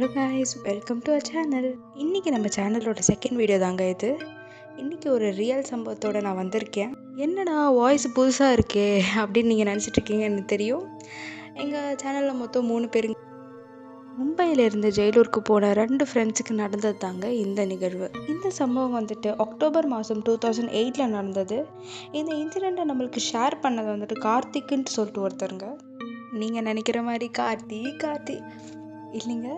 Hello guys welcome to a channel இன்றைக்கி நம்ம சேனலோட செகண்ட் வீடியோ தாங்க இது. இன்றைக்கி ஒரு ரியல் சம்பவத்தோடு நான் வந்திருக்கேன். என்னடா வாய்ஸ் புதுசாக இருக்கே அப்படின்னு நீங்கள் நினச்சிட்ருக்கீங்கன்னு தெரியும். எங்கள் சேனலில் மொத்தம் மூணு பேருங்க மும்பையிலிருந்து ஜெயலூருக்கு போன ரெண்டு ஃப்ரெண்ட்ஸுக்கு நடந்தது தாங்க இந்த நிகழ்வு. இந்த சம்பவம் வந்துட்டு அக்டோபர் மாதம் டூ தௌசண்ட் எயிட்டில் நடந்தது. இந்த இன்சிடெண்ட்டை நம்மளுக்கு ஷேர் பண்ணது வந்துட்டு கார்த்திக்குன்னு சொல்லிட்டு ஒருத்தருங்க. நீங்கள் நினைக்கிற மாதிரி கார்த்தி கார்த்தி. இல்லைங்க.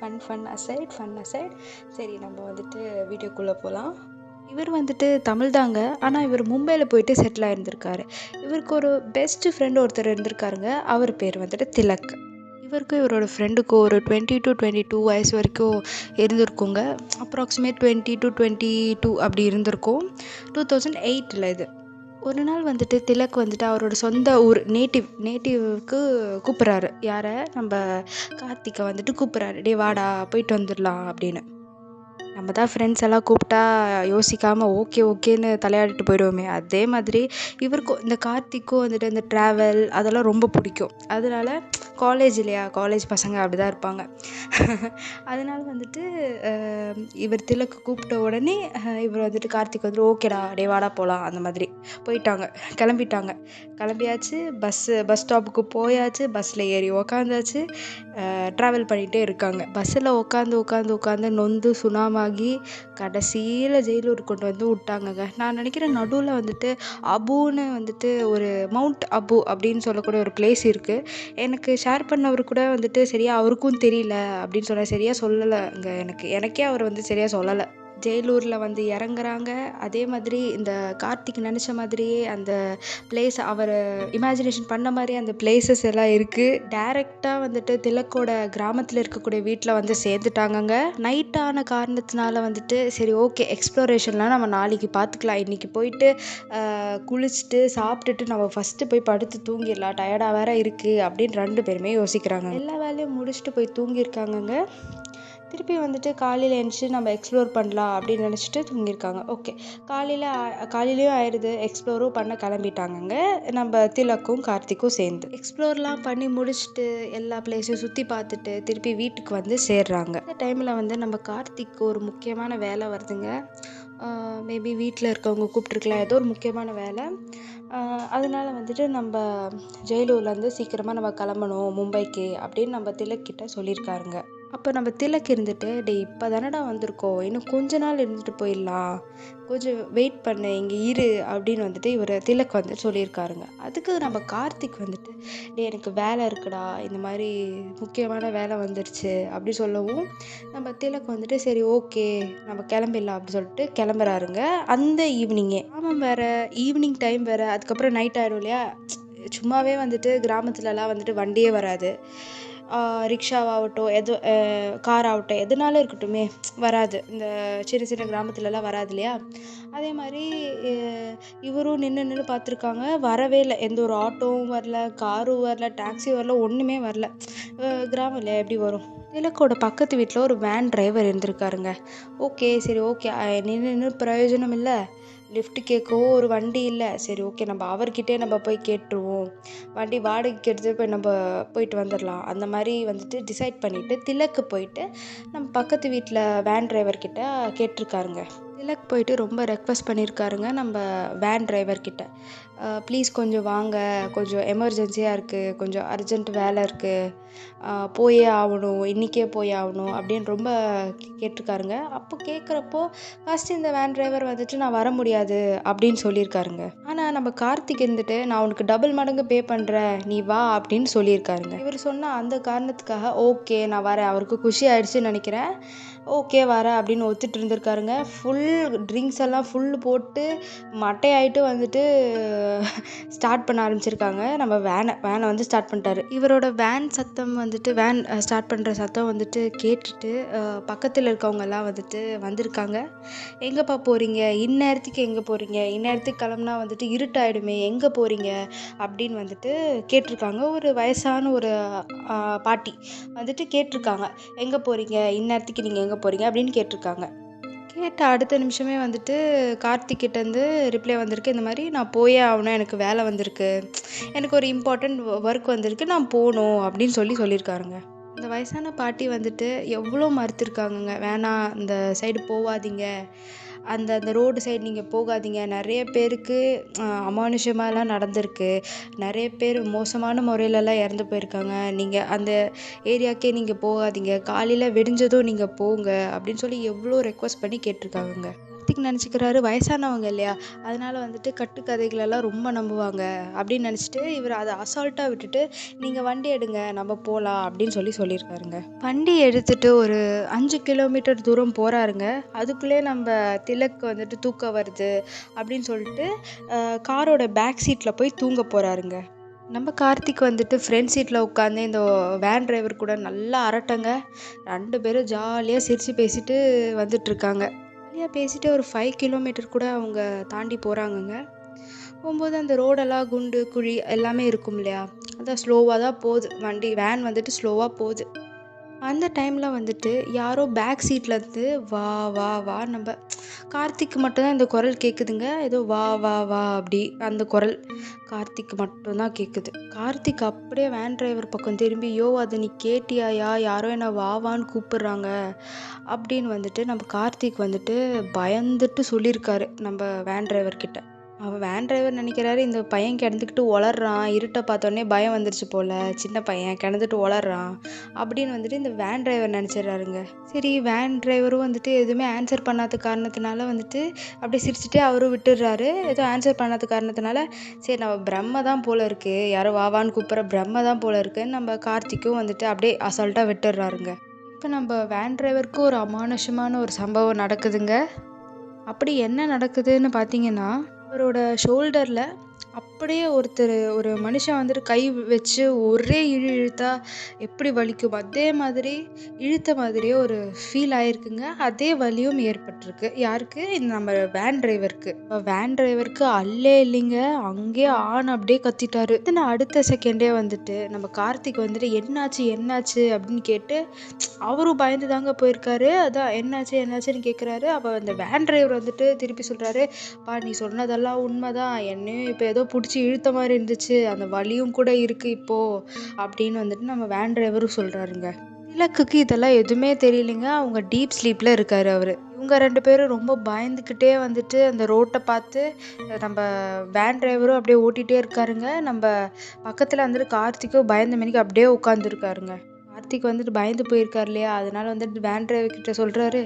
Fun fun aside fun aside சரி நம்ம வந்துட்டு வீடியோக்குள்ளே போகலாம் இவர் வந்துட்டு தமிழ் தாங்க. ஆனால் இவர் மும்பையில் போயிட்டு செட்டில் ஆயிருந்திருக்காரு. இவருக்கு ஒரு பெஸ்ட்டு ஃப்ரெண்ட் ஒருத்தர் இருந்திருக்காருங்க. அவர் பேர் வந்துட்டு திலக். இவருக்கும் இவரோட ஃப்ரெண்டுக்கும் ஒரு டுவெண்ட்டி டு டுவெண்ட்டி டூ வயசு வரைக்கும் இருந்திருக்குங்க. Approximate twenty two twenty two அப்படி இருந்திருக்கும். டூ தௌசண்ட் எயிட்டில் இது. ஒரு நாள் வந்துட்டு திலக் வந்துட்டு அவரோட சொந்த ஊர் நேட்டிவ் நேட்டிவ்க்கு கூப்பிட்றாரு. யாரை? நம்ம கார்த்திகை வந்துட்டு கூப்பிட்றாரு. டே வாடா போயிட்டு வந்துடலாம் அப்படின்னு. நம்ம தான் ஃப்ரெண்ட்ஸ் எல்லாம் கூப்பிட்டா யோசிக்காமல் ஓகே ஓகேன்னு தலையாடிட்டு போயிடுவோமே. அதே மாதிரி இவருக்கும் இந்த கார்த்திக்கும் வந்துட்டு இந்த ட்ராவல் அதெல்லாம் ரொம்ப பிடிக்கும். அதனால காலேஜ் இல்லையா? காலேஜ் பசங்க அப்படி தான் இருப்பாங்க. அதனால வந்துட்டு இவர் திலக்கு கூப்பிட்ட உடனே இவர் வந்துட்டு கார்த்திக் வந்துட்டு ஓகேடா டே வாடா போகலாம் அந்த மாதிரி போயிட்டாங்க. கிளம்பிட்டாங்க. கிளம்பியாச்சு பஸ்ஸு பஸ் ஸ்டாப்புக்கு போயாச்சு பஸ்ஸில் ஏறி உக்காந்தாச்சு. ட்ராவல் பண்ணிகிட்டே இருக்காங்க. பஸ்ஸில் உட்காந்து உட்காந்து உட்காந்து நொந்து சுனாமாகி கடைசியில் ஜெயிலூர் கொண்டு வந்து விட்டாங்கங்க. நான் நினைக்கிறேன் நடுவில் வந்துட்டு அபுன்னு வந்துட்டு ஒரு மவுண்ட் அபு அப்படின்னு சொல்லக்கூடிய ஒரு பிளேஸ் இருக்குது எனக்கு ஷேர் பண்ணவர் கூட வந்துட்டு சரியா அவருக்கும் தெரியல அப்படின்னு சொன்னார் சரியாக சொல்லலை. அங்கே எனக்கு எனக்கே அவர் வந்து சரியாக சொல்லலை. ஜெயலூரில் வந்து இறங்குறாங்க. அதே மாதிரி இந்த கார்த்திக் நினச்ச மாதிரியே அந்த பிளேஸ் அவர் இமேஜினேஷன் பண்ண மாதிரி அந்த பிளேசஸ் எல்லாம் இருக்குது டைரெக்டாக வந்துட்டு திலக்கோட கிராமத்தில் இருக்கக்கூடிய வீட்டில் வந்து சேர்ந்துட்டாங்கங்க. நைட் ஆன காரணத்தினால வந்துட்டு சரி ஓகே எக்ஸ்ப்ளோரேஷன்லாம் நம்ம நாளைக்கு பார்த்துக்கலாம் இன்றைக்கி போயிட்டு குளிச்சுட்டு சாப்பிட்டுட்டு நம்ம ஃபஸ்ட்டு போய் படுத்து தூங்கிடலாம். டயர்டாக வேற இருக்குது அப்படின்னு ரெண்டு பேருமே யோசிக்கிறாங்க. எல்லா வேலையும் முடிச்சுட்டு போய் தூங்கியிருக்காங்கங்க. திருப்பி வந்துட்டு காலையில் எழுந்துச்சு நம்ம எக்ஸ்ப்ளோர் பண்ணலாம் அப்படின்னு நினச்சிட்டு தூங்கியிருக்காங்க. ஓகே காலையில் காலையிலையும் ஆயிடுது எக்ஸ்ப்ளோரும் பண்ண கிளம்பிட்டாங்கங்க. நம்ம திலக்கும் கார்த்திக்கும் சேர்ந்து. எக்ஸ்ப்ளோர்லாம் பண்ணி முடிச்சுட்டு எல்லா பிளேஸையும் சுற்றி பார்த்துட்டு திருப்பி வீட்டுக்கு வந்து சேர்றாங்க. இந்த டைமில் வந்து நம்ம கார்த்திக்கு ஒரு முக்கியமான வேலை வருதுங்க. மேபி வீட்டில் இருக்கவங்க கூப்பிட்ருக்கலாம் ஏதோ ஒரு முக்கியமான வேலை. அதனால வந்துட்டு நம்ம ஜெயலூர்லேருந்து சீக்கிரமாக நம்ம கிளம்பணும் மும்பைக்கு அப்படின்னு நம்ம திலக்கிட்ட சொல்லியிருக்காருங்க. அப்போ நம்ம திலக் இருந்துட்டு டே இப்போ தானடா வந்திருக்கோம். இன்னும் கொஞ்ச நாள் இருந்துட்டு போயிடலாம். கொஞ்சம் வெயிட் பண்ணு இங்கே இரு அப்படின்னு வந்துட்டு இவர் திலக் வந்து சொல்லியிருக்காருங்க. அதுக்கு நம்ம கார்த்திக் வந்துட்டு டே எனக்கு வேலை இருக்குடா. இந்த மாதிரி முக்கியமான வேலை வந்துருச்சு அப்படி சொல்லவும் நம்ம திலக் வந்துட்டு சரி ஓகே. நம்ம கிளம்பிடலாம் அப்படின்னு சொல்லிட்டு கிளம்புறாருங்க. அந்த ஈவினிங்கே ஆமாம் வேறு. ஈவினிங் டைம் வேறு. அதுக்கப்புறம் நைட் ஆயிடும் இல்லையா? சும்மாவே வந்துட்டு கிராமத்துலலாம் வந்துட்டு வண்டியே வராது. ரிக்ஷாவாகட்டும் எது கார் ஆகட்டும் எதுனாலும் இருக்கட்டுமே வராது. இந்த சின்ன சின்ன கிராமத்துலலாம் வராது இல்லையா? அதே மாதிரி இவரும் நின்று நின்று பார்த்துருக்காங்க. வரவே இல்லை. எந்த ஒரு ஆட்டோவும் வரல காரும் வரல டாக்ஸி வரல ஒன்றுமே வரல. கிராமம் இல்லையா? எப்படி வரும்? திலக்கோட பக்கத்து வீட்டில் ஒரு வேன் டிரைவர் இருந்திருக்காருங்க. ஓகே சரி ஓகே. நின்று நின்று பிரயோஜனம் இல்லை. லிஃப்ட் கேட்கவும் ஒரு வண்டி இல்லை. சரி ஓகே நம்ம அவர்கிட்டே நம்ம போய் கேட்டுருவோம். வண்டி வாடகைக்கு எடுத்து போய் நம்ம போயிட்டு வந்துடலாம். அந்த மாதிரி வந்துட்டு டிசைட் பண்ணிவிட்டு திலக்கு போயிட்டு நம்ம பக்கத்து வீட்டில் வேன் டிரைவர்கிட்ட கேட்டிருக்காருங்க. திலக் போயிட்டு ரொம்ப ரெக்வஸ்ட் பண்ணியிருக்காருங்க நம்ம வேன் டிரைவர்கிட்ட ப்ளீஸ் கொஞ்சம் வாங்க. கொஞ்சம் எமர்ஜென்சியாக இருக்குது கொஞ்சம் அர்ஜென்ட் வேலை இருக்குது போயே ஆகணும். இன்றைக்கே போய் ஆகணும் அப்படின்னு ரொம்ப கேட்டிருக்காருங்க. அப்போ கேட்குறப்போ ஃபர்ஸ்ட் இந்த வேன் டிரைவர் வந்துட்டு நான் வர முடியாது அப்படின்னு சொல்லியிருக்காருங்க. ஆனால் நம்ம கார்த்திக் இருந்துட்டு நான் உனக்கு டபுள் மடங்கு பே பண்ணுறேன் நீ வா அப்படின்னு சொல்லியிருக்காருங்க. இவர் சொன்ன அந்த காரணத்துக்காக ஓகே நான் வரேன். அவருக்கு குஷி ஆயிடுச்சுன்னு நினைக்கிறேன். ஓகே வரேன் அப்படின்னு ஒத்துட்டு இருந்திருக்காருங்க. ஃபுல் ட்ரிங்க்ஸ் எல்லாம் ஃபுல் போட்டு மட்டையாயிட்டு வந்துட்டு ஸ்டார்ட் பண்ண ஆரம்பிச்சிருக்காங்க. நம்ம வேனை வேனை வந்து ஸ்டார்ட் பண்ணிட்டாரு. இவரோட வேன் சத்தம் வந்துட்டு வேன் ஸ்டார்ட் பண்ணுற சத்தம் வந்துட்டு கேட்டுட்டு பக்கத்தில் இருக்கவங்கெல்லாம் வந்துட்டு வந்திருக்காங்க. எங்கேப்பா போகிறீங்க இந்நேரத்துக்கு எங்கே போகிறீங்க இந்நேரத்துக்கு கிளம்புனா வந்துட்டு இருட்டாயிடுமே. எங்கே போகிறீங்க அப்படின்னு வந்துட்டு கேட்டிருக்காங்க. ஒரு வயசான ஒரு பாட்டி வந்துட்டு கேட்டிருக்காங்க. எங்கே போகிறீங்க இந்நேரத்துக்கு நீங்கள் எங்கே போகிறீங்க அப்படின்னு கேட்டிருக்காங்க. கேட்ட அடுத்த நிமிஷமே வந்துட்டு கார்த்திக்கிட்டேருந்து ரிப்ளை வந்திருக்கு. இந்த மாதிரி நான் போயே ஆகணும் எனக்கு வேலை வந்திருக்கு. எனக்கு ஒரு இம்பார்ட்டண்ட் ஒர்க் வந்திருக்கு நான் போகணும் அப்படின்னு சொல்லி சொல்லியிருக்காருங்க. இந்த வயசான பாட்டி வந்துட்டு எவ்வளோ மறுத்துருக்காங்கங்க. வேணாம் இந்த சைடு போகாதீங்க அந்த அந்த ரோடு சைடு நீங்கள் போகாதீங்க. நிறைய பேருக்கு அமானுஷமாலாம் நடந்திருக்கு. நிறைய பேர் மோசமான முறையிலலாம் இறந்து போயிருக்காங்க. நீங்கள் அந்த ஏரியாக்கே நீங்கள் போகாதீங்க. காலையில் விடிஞ்சதும் நீங்கள் போங்க அப்படின்னு சொல்லி எவ்வளோ ரெக்வஸ்ட் பண்ணி கேட்டிருக்காங்கங்க. கார்த்திக் நினச்சிக்கிறாரு வயசானவங்க இல்லையா? அதனால் வந்துட்டு கட்டுக்கதைகளெல்லாம் ரொம்ப நம்புவாங்க. அப்படின்னு நினச்சிட்டு இவர் அதை அசால்ட்டாக விட்டுட்டு நீங்கள் வண்டி எடுங்க நம்ம போகலாம் அப்படின்னு சொல்லி சொல்லியிருக்காருங்க. வண்டி எடுத்துட்டு ஒரு அஞ்சு கிலோமீட்டர் தூரம் போகிறாருங்க அதுக்குள்ளே நம்ம திலக்கு வந்துட்டு தூக்கம் வருது அப்படின்னு சொல்லிட்டு காரோட பேக் சீட்டில் போய் தூங்க போகிறாருங்க நம்ம கார்த்திக் வந்துட்டு ஃப்ரண்ட் சீட்டில் உட்காந்து இந்த வேன் டிரைவர் கூட நல்லா அரட்டங்க. ரெண்டு பேரும் ஜாலியாக சிரித்து பேசிட்டு வந்துட்டுருக்காங்க ஜாலியாக பேசிட்டு ஒரு ஃபைவ் கிலோமீட்டர் கூட அவங்க தாண்டி போகிறாங்கங்க போகும்போது அந்த ரோடெல்லாம் குண்டு குழி எல்லாமே இருக்கும் இல்லையா? அதான் ஸ்லோவாக தான் போகுது. வண்டி வேன் வந்துட்டு ஸ்லோவாக போகுது. அந்த டைமில் வந்துட்டு யாரோ பேக் சீட்லேருந்து வா வா வா நம்ம கார்த்திக்கு மட்டும்தான் இந்த குரல் கேட்குதுங்க ஏதோ வா வா வா அப்படி அந்த குரல் கார்த்திக் மட்டும்தான் கேட்குது கார்த்திக் அப்படியே வேன் டிரைவர் பக்கம் திரும்பி யோ அதை நீ கேட்டியாயா? யாரோ என்ன வா வான்னு கூப்பிடுறாங்க. அப்படின்னு வந்துட்டு நம்ம கார்த்திக் வந்துட்டு பயந்துட்டு சொல்லியிருக்காரு நம்ம வேன் டிரைவர்கிட்ட அவன் வேன் டிரைவர் நினைக்கிறாரு இந்த பையன் கிடந்துக்கிட்டு உளறான் இருட்டை பார்த்தோன்னே பயம் வந்துருச்சு போல. சின்ன பையன் கிடந்துட்டு உளறான் அப்படின்னு வந்துட்டு இந்த வேன் டிரைவர் நினச்சிடுறாருங்க. சரி வேன் டிரைவரும் வந்துட்டு எதுவுமே ஆன்சர் பண்ணாத காரணத்தினால வந்துட்டு அப்படியே சிரிச்சுட்டே அவரும் விட்டுடுறாரு. ஏதோ ஆன்சர் பண்ணாத காரணத்தினால சரி நம்ம பிரம்ம தான் போல இருக்கு. யாரோ வாவான்னு கூப்பிட்ற பிரம்ம தான் போல இருக்குன்னு நம்ம கார்த்திக்கும் வந்துட்டு அப்படியே அசால்ட்டாக விட்டுடுறாருங்க. இப்போ நம்ம வேன் டிரைவருக்கு ஒரு அமானுஷமான ஒரு சம்பவம் நடக்குதுங்க. அப்படி என்ன நடக்குதுன்னு பார்த்தீங்கன்னா அவரோட ஷோல்டரில் அப்படியே ஒருத்தர் ஒரு மனுஷன் வந்துட்டு கை வச்சு ஒரே இழு இழுத்தா எப்படி வலிக்கும்? அதே மாதிரி இழுத்த மாதிரியே ஒரு ஃபீல் ஆயிருக்குங்க. அதே வலியும் ஏற்பட்டிருக்கு. யாருக்கு? இந்த நம்ம வேன் டிரைவருக்கு வேன் டிரைவருக்கு அல்லே இல்லைங்க. அங்கேயே ஆன் அப்படியே கத்திட்டாரு. நான் அடுத்த செகண்டே வந்துட்டு நம்ம கார்த்திக் வந்துட்டு என்னாச்சு என்னாச்சு? அப்படின்னு கேட்டு அவரும் பயந்து தாங்க போயிருக்காரு. அதான் என்னாச்சு என்னாச்சுன்னு கேட்குறாரு அப்போ அந்த வேன் டிரைவர் வந்துட்டு திருப்பி சொல்கிறாரு பா நீ சொன்னதெல்லாம் உண்மைதான். என்னையும் இப்போ ஏதோ பிடிச்சி இழுத்த மாதிரி இருந்துச்சு அந்த வலியும் கூட இருக்குது இப்போது அப்படின்னு வந்துட்டு நம்ம வேன் டிரைவரும் சொல்கிறாருங்க திலக்குக்கு இதெல்லாம் எதுவுமே தெரியலைங்க. அவங்க டீப் ஸ்லீப்பில் இருக்கார் அவர். இவங்க ரெண்டு பேரும் ரொம்ப பயந்துக்கிட்டே வந்துட்டு அந்த ரோட்டை பார்த்து நம்ம வேன் டிரைவரும் அப்படியே ஓட்டிகிட்டே இருக்காருங்க. நம்ம பக்கத்தில் வந்துட்டு கார்த்திக்கும் பயந்த மணிக்கு அப்படியே உட்காந்துருக்காருங்க கார்த்திக் வந்துட்டு பயந்து போயிருக்காரு இல்லையா? அதனால வந்துட்டு வேன் டிரைவர் கிட்ட சொல்கிறாரு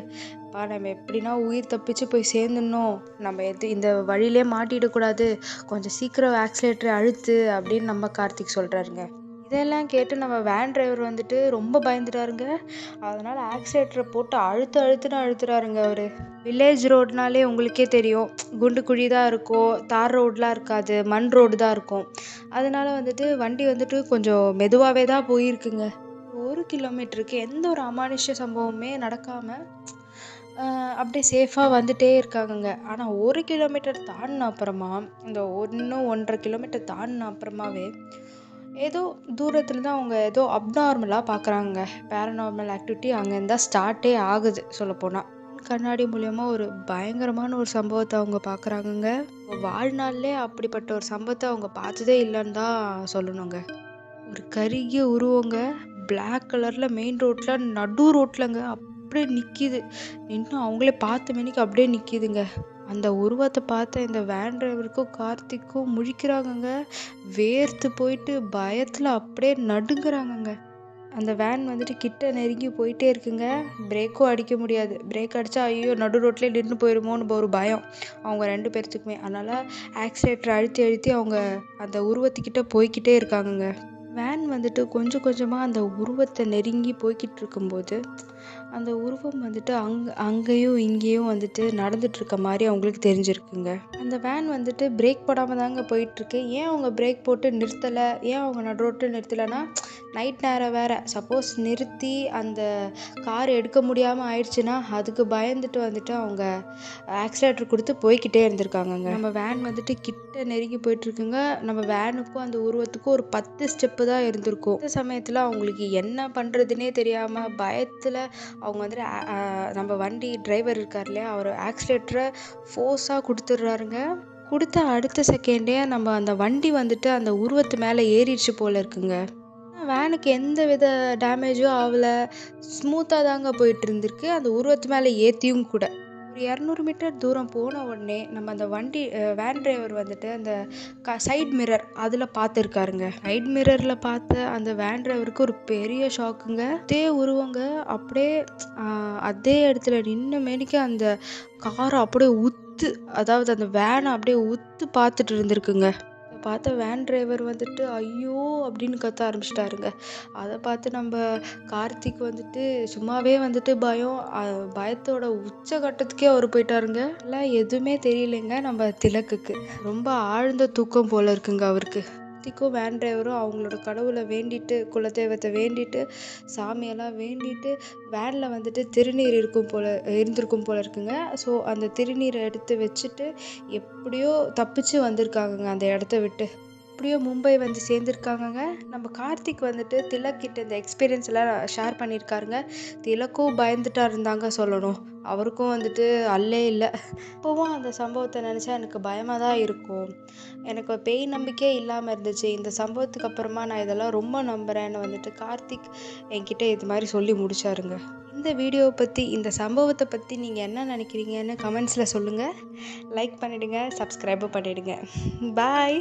பா நம்ம எப்படின்னா உயிர் தப்பிச்சு போய் சேர்ந்துடணும். நம்ம எது இந்த வழியிலே மாட்டிடக்கூடாது கொஞ்சம் சீக்கிரம் ஆக்சிலேட்டரை அழுத்து அப்படின்னு நம்ம கார்த்திக் சொல்கிறாருங்க இதெல்லாம் கேட்டு நம்ம வேன் டிரைவர் வந்துட்டு ரொம்ப பயந்துட்டாருங்க. அதனால் ஆக்சிலேட்டரை போட்டு அழுத்து அழுத்துன்னு அழுத்துறாருங்க அவர். வில்லேஜ் ரோடுனாலே உங்களுக்கே தெரியும். குண்டு குழி தான் இருக்கும் தார் ரோடெலாம் இருக்காது மண் ரோடு தான் இருக்கும். அதனால் வந்துட்டு வண்டி வந்துட்டு கொஞ்சம் மெதுவாகவே தான் போயிருக்குங்க. ஒரு கிலோமீட்டருக்கு எந்த ஒரு அமானுஷ்ய சம்பவமே நடக்காமல் அப்படியே சேஃபாக வந்துட்டே இருக்காங்கங்க. ஆனால் ஒரு கிலோமீட்டர் தாண்டின அப்புறமா இந்த ஒன்று ஒன்றரை கிலோமீட்டர் தாண்டின அப்புறமாவே ஏதோ தூரத்தில் தான் அவங்க ஏதோ அப்நார்மலாக பார்க்குறாங்க பேரநார்மல் ஆக்டிவிட்டி அங்கேருந்து தான் ஸ்டார்ட்டே ஆகுது சொல்லப்போனால் கண்ணாடி மூலயமா ஒரு பயங்கரமான ஒரு சம்பவத்தை அவங்க பார்க்குறாங்கங்க வாழ்நாள்லே அப்படிப்பட்ட ஒரு சம்பவத்தை அவங்க பார்த்ததே இல்லைன்னு தான் சொல்லணுங்க. ஒரு கருகிய உருவங்க. பிளாக் கலரில் மெயின் ரோட்டில் நடு ரோட்டிலங்க அப்படியே நிற்கிது நின்று அவங்களே பார்த்த மணிக்கு அப்படியே நிற்கிதுங்க அந்த உருவத்தை பார்த்த இந்த வேன் டிரைவருக்கும் கார்த்திக்கும் முழிக்கிறாங்கங்க. வேர்த்து போயிட்டு பயத்தில் அப்படியே நடுங்குறாங்கங்க. அந்த வேன் வந்துட்டு கிட்ட நெருங்கி போயிட்டே இருக்குங்க. பிரேக்கும் அடிக்க முடியாது. பிரேக் அடித்தா ஐயோ நடு ரோட்லேயே நின்று போயிருமோன்னு ஒரு பயம். அவங்க ரெண்டு பேர்த்துக்குமே. அதனால் ஆக்சிலேட்டர் அழுத்தி அழுத்தி அவங்க அந்த உருவத்துக்கிட்ட போய்க்கிட்டே இருக்காங்கங்க. வேன் வந்துட்டு கொஞ்சம் கொஞ்சமாக அந்த உருவத்தை நெருங்கி போய்கிட்டு இருக்கும்போது அந்த உருவம் வந்துட்டு அங்கே அங்கேயும் இங்கேயும் வந்துட்டு நடந்துகிட்ருக்க மாதிரி அவங்களுக்கு தெரிஞ்சிருக்குங்க. அந்த வேன் வந்துட்டு பிரேக் போடாமல் தாங்க போயிட்டுருக்கு. ஏன் அவங்க பிரேக் போட்டு நிறுத்தலை? ஏன் அவங்க நடு ரோட்டில் நிறுத்தலைன்னா நைட் நேரம் வேறு. சப்போஸ் நிறுத்தி அந்த கார் எடுக்க முடியாமல் ஆயிடுச்சுன்னா அதுக்கு பயந்துட்டு வந்துட்டு அவங்க ஆக்சிலேட்டர் கொடுத்து போய்க்கிட்டே இருந்திருக்காங்கங்க. நம்ம வேன் வந்துட்டு கிட்ட நெருங்கி போயிட்டுருக்குங்க. நம்ம வேனுக்கும் அந்த உருவத்துக்கும் ஒரு பத்து ஸ்டெப் ஸ்டெப்பு தான் இருந்திருக்கும். இந்த சமயத்தில் அவங்களுக்கு என்ன பண்ணுறதுனே தெரியாமல் பயத்தில் அவங்க வந்துட்டு நம்ம வண்டி டிரைவர் இருக்கார் இல்லையா அவர் ஆக்சிலேட்டரை ஃபோர்ஸாக கொடுத்துட்றாருங்க. கொடுத்த அடுத்த செகண்டே நம்ம அந்த வண்டி வந்துட்டு அந்த உருவத்து மேலே ஏறிடுச்சு போல இருக்குங்க. வேனுக்கு எந்த வித டேமேஜும் ஆகல. ஸ்மூத்தாக தாங்க போயிட்டு இருந்திருக்கு. அந்த உருவத்து மேலே ஏற்றியும் கூட. ஒரு இரநூறு மீட்டர் தூரம் போன உடனே நம்ம அந்த வண்டி வேன் டிரைவர் வந்துட்டு அந்த க சைட் மிரர் அதில் பார்த்துருக்காருங்க சைட் மிரரில் பார்த்த அந்த வேன் டிரைவருக்கு ஒரு பெரிய ஷாக்குங்க அதே உருவங்க அப்படியே அதே இடத்துல நின்ன மேனிக்கு அந்த காரை அப்படியே உத்து அதாவது அந்த வேனை அப்படியே உத்து பார்த்துட்டு இருந்திருக்குங்க. பார்த்த வேன் டிரைவர் வந்துட்டு ஐயோ! அப்படின்னு கத்த ஆரம்பிச்சிட்டாருங்க. அதை பார்த்து நம்ம கார்த்திக் வந்துட்டு சும்மாவே வந்துட்டு பயம் பயத்தோட பயத்தோட உச்சகட்டத்துக்கே அவர் போயிட்டாருங்க. எல்லாம் எதுவுமே தெரியலைங்க நம்ம திலக்குக்கு. ரொம்ப ஆழ்ந்த தூக்கம் போல இருக்குங்க அவருக்கு. கார்த்திக்கும் வேன் டிரைவரும் அவங்களோட கடவுளை வேண்டிட்டு குலதெய்வத்தை வேண்டிட்டு சாமியெல்லாம் வேண்டிட்டு வேனில் வந்துட்டு திருநீர் இருக்கும் போல இருந்திருக்கும் போல இருக்குங்க. ஸோ அந்த திருநீரை எடுத்து வச்சுட்டு எப்படியோ தப்பிச்சு வந்திருக்காங்கங்க அந்த இடத்த விட்டு. எப்படியோ மும்பை வந்து சேர்ந்துருக்காங்கங்க. நம்ம கார்த்திக் வந்துட்டு திலக் கிட்ட இந்த எக்ஸ்பீரியன்ஸ் எல்லாம் ஷேர் பண்ணியிருக்காருங்க. திலக்கும் பயந்துட்டா இருந்தாங்க சொல்லணும். அவருக்கும் வந்துட்டு அல்லே இல்லை. இப்போவும் அந்த சம்பவத்தை நினச்சா எனக்கு பயமாக தான் இருக்கும். எனக்கு பேய் நம்பிக்கையே இல்லாமல் இருந்துச்சு. இந்த சம்பவத்துக்கு அப்புறமா நான் இதெல்லாம் ரொம்ப நம்புகிறேன்னு வந்துட்டு கார்த்திக் என்கிட்ட இது மாதிரி சொல்லி முடிச்சாருங்க. இந்த வீடியோவை பற்றி இந்த சம்பவத்தை பற்றி நீங்கள் என்ன நினைக்கிறீங்கன்னு கமெண்ட்ஸில் சொல்லுங்கள் லைக் பண்ணிவிடுங்க சப்ஸ்கிரைபும் பண்ணிவிடுங்க பாய்